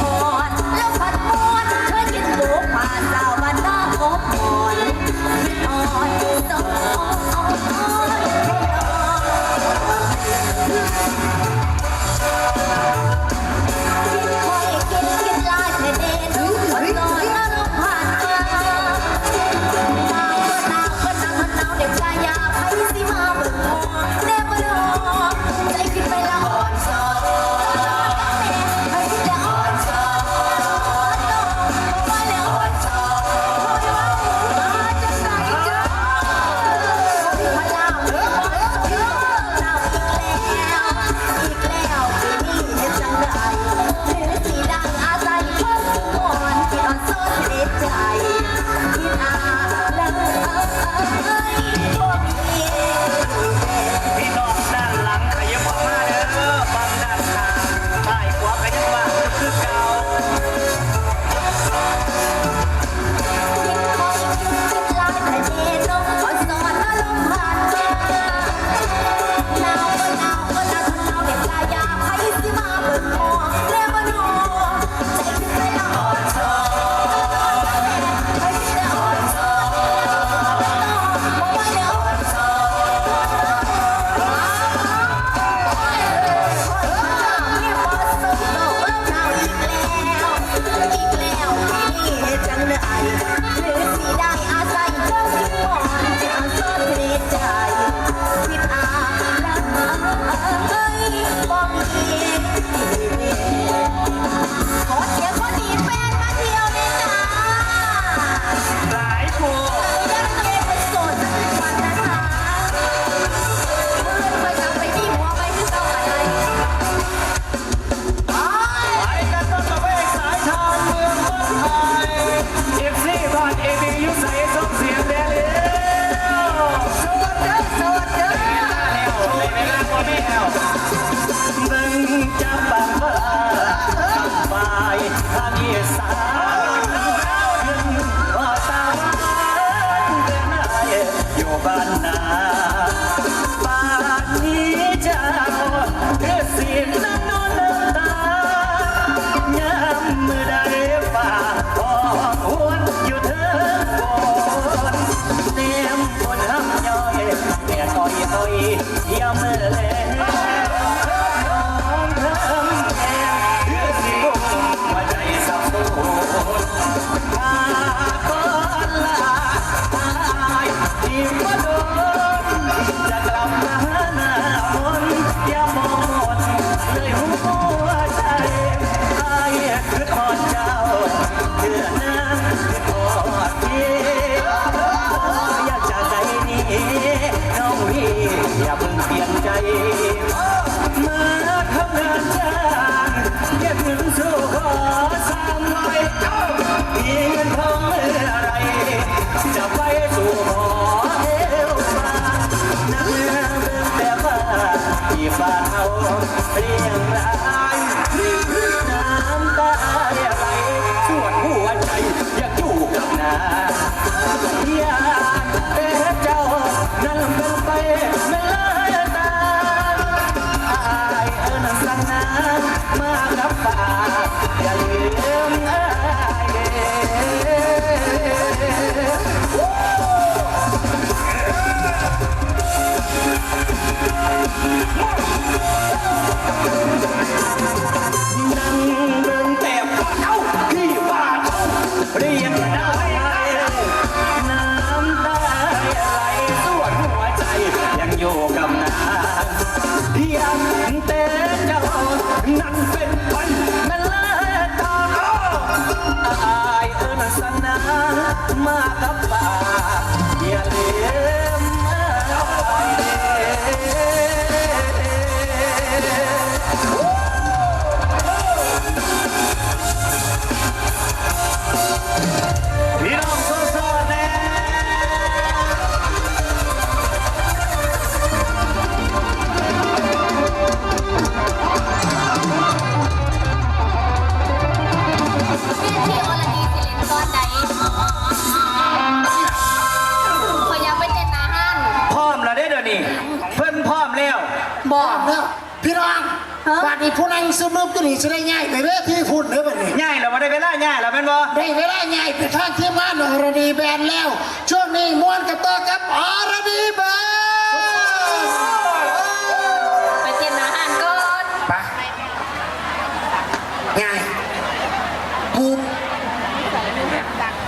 พั เ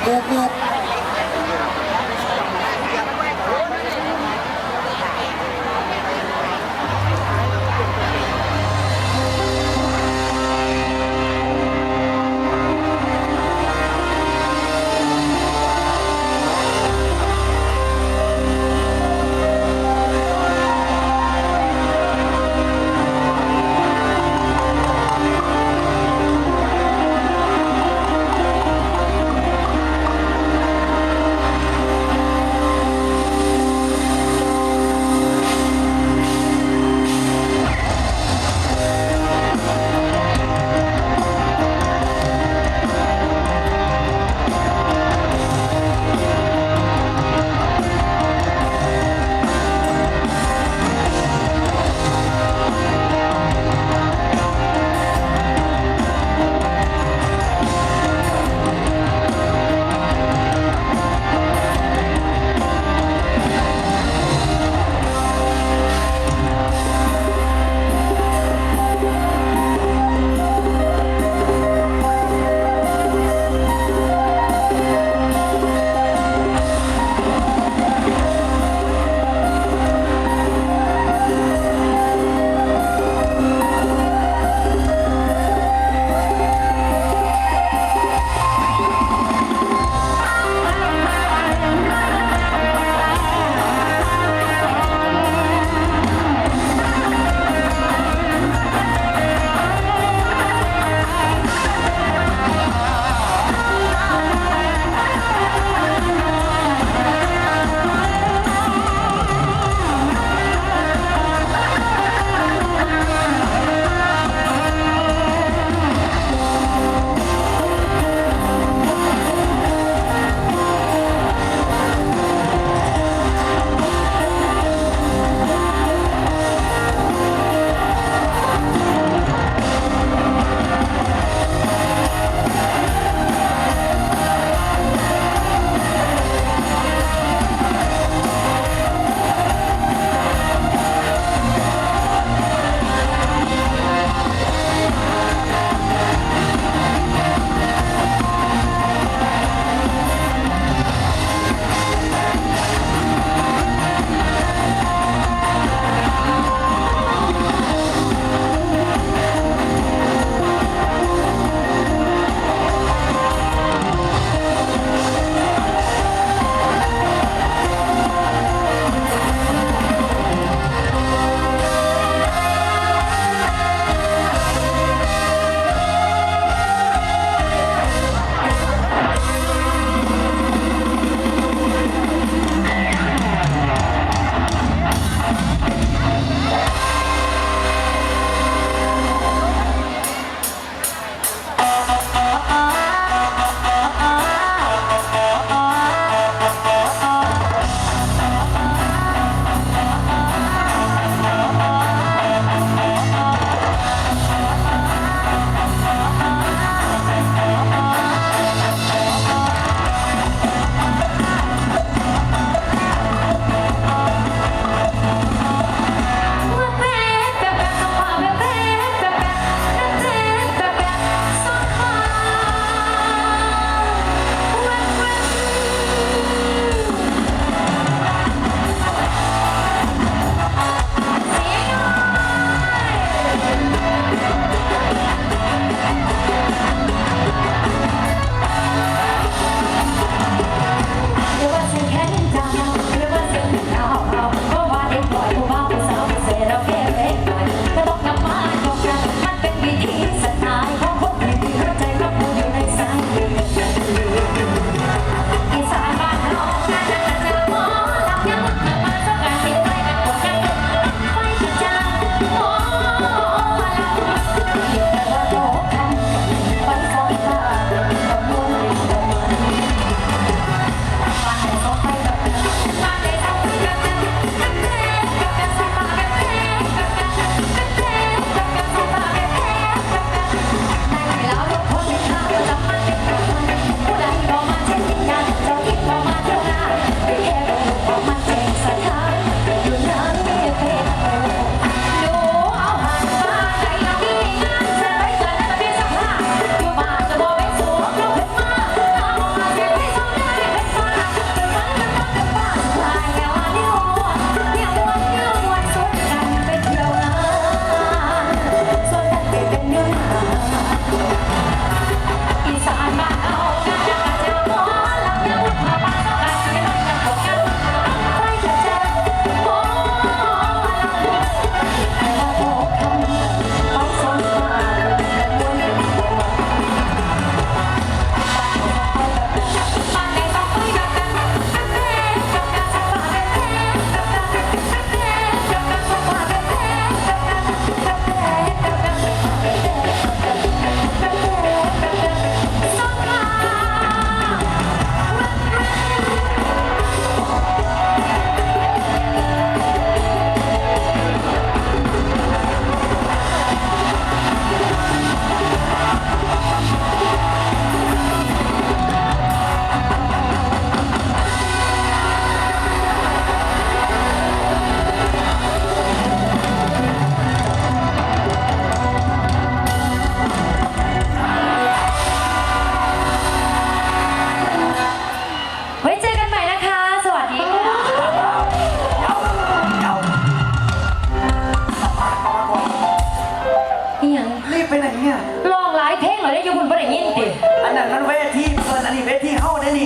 มูบ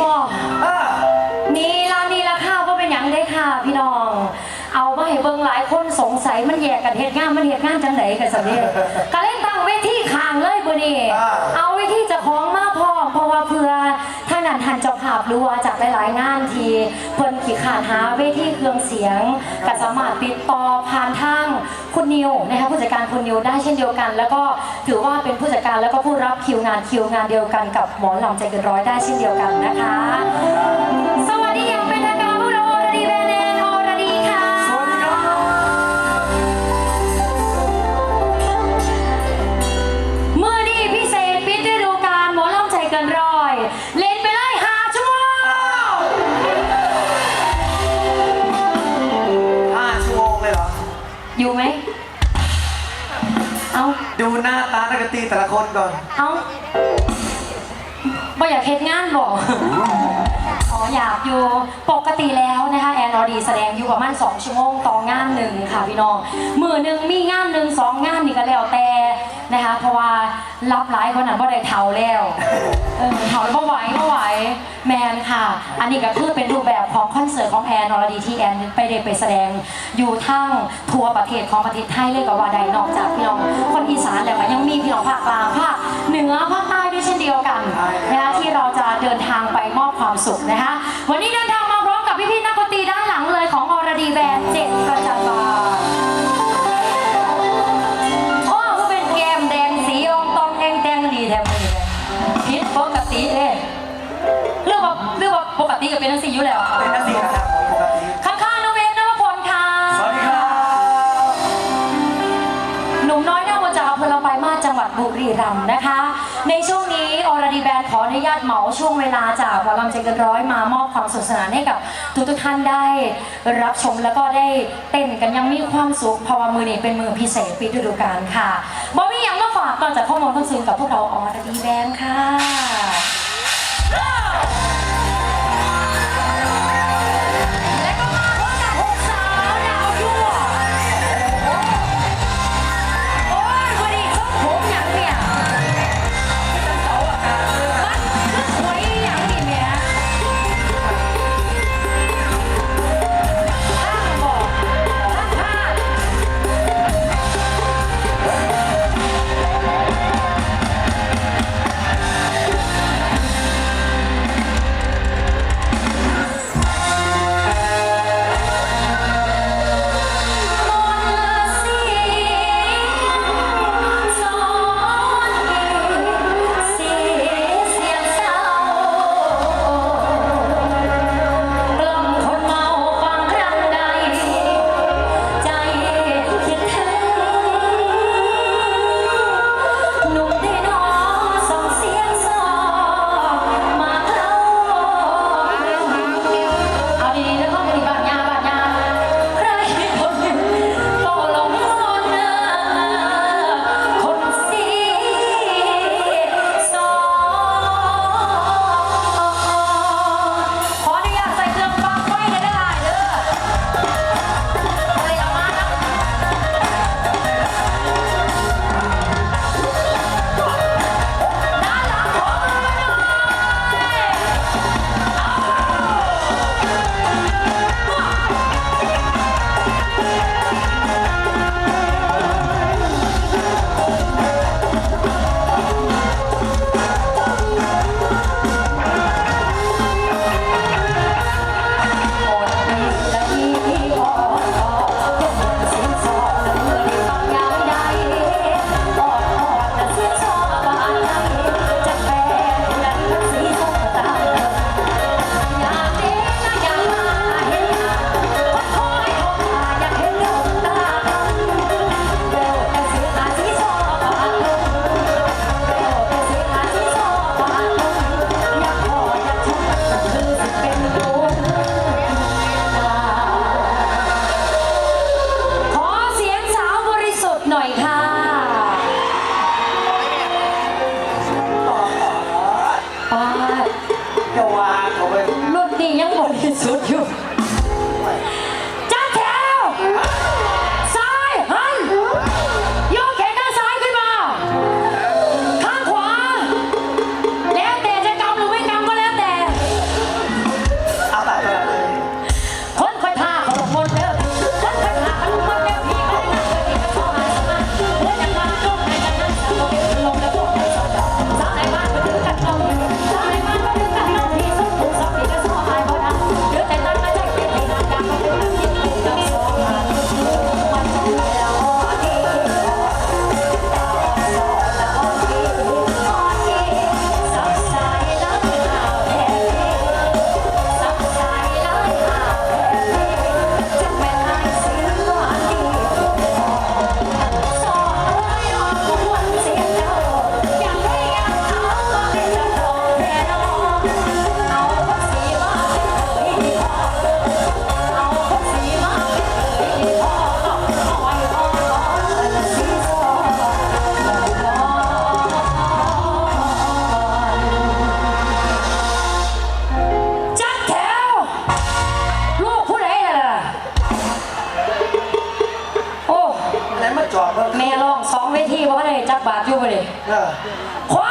บอกนี่ละนี่ละข้าวก็เป็นอย่างได้ค่ะพี่น้อง เอามาให้เบิ่งหลายคนสงสัยมันแยกกันเหตุงานมันเหตุงานจังไหนกันสักเดียก็เล่นตั้งเวทีข้างเลยบุนีเอาเวทีจะของมาพอเพราะว่าเพื่อ ท่านนั้นทันเจ้าภาพรู้ว่าจากหลายๆงานทีเพิ่นขี่ขาดหาเวทีเครื่องเสียงก็สามารถติดต่อผ่านทางคุณนิวนะคะผู้จัดการคุณนิวได้เช่นเดียวกัน แล้วก็ถือว่าเป็นผู้จัดการแล้วก็ผู้รับคิวงานคิวงานเดียวกันกับหมอลำใจเกินร้อยได้เช่นเดียวกันนะคะ ดูหน้าตานักดนตรีแต่ละคนก่อน เอาบ่อยากเฮ็ดงานบ อยากอยู่ปกติแล้วนะคะแอนอดีแสดงอยู่ประมาณ2ชั่วโมงต่องานหนึ่งค่ะพี่น้องมือหนึ่งมีงานหนึ่งสองงานนี่ก็แล้วแต่นะคะเพราะว่ารับหลายคนนั้นว่าได้เท่าแล้วเออเท่าแล้วบ่ไหวบ่ไหวแมนค่ะ อันนี้ก็คือเป็นรูปแบบของคอนเสิร์ตของแอนอรดีที่แอนไปได้ไปแสดงอยู่ทั้งทัวร์ประเทศของประเทศไทยเลยก็ว่าได้นอกจากพี่น้องคนอีสานแล้วก็ยังมีพี่น้องภาคกลางภาคเหนือภาคใต้ ด้วยเช่นเดียวกันนะคะที่เราจะเดินทางไปมอบความสุขนะคะวันนี้เดินทางมาพร้อมกับพี่ๆนักดนตรีด้านหลังเลยของอรดีแบนด์เจ็ดประจันบานโอ้ก็เป็นแกมแดงสีองตองแดงแดงดีแถมมือเลยพิษปกติเลยเรื่องว่าเรื่องว่าปกติก็เป็นนักสีอยู่แล้วค่ะเป็นนักดนตรีครับผมปกติข้างๆน้องเวฟนวพลค่ะสวัสดีครับหนุ่มน้อยหน้าวัวจากอำเภอลำปลายมาสจังหวัดบุรีรัมย์นะคะ ในช่วงนี้อรดีแบนด์ขออนุญาตเหมาช่วงเวลาจากหมอลำใจเกินร้อยมามอบความสนุกสนานให้กับทุกทุกท่านได้ รับชมแล้วก็ได้เต้นกันยังมีความสุขเพราะว่ามือนี้เป็นมือพิเศษปิดฤดูกาลค่ะบอมี่ยังมาฝากก่อนจากข้อมูลต้นซึ้งกับพวกเราอรดีแบนด์ค่ะ ยัง เอ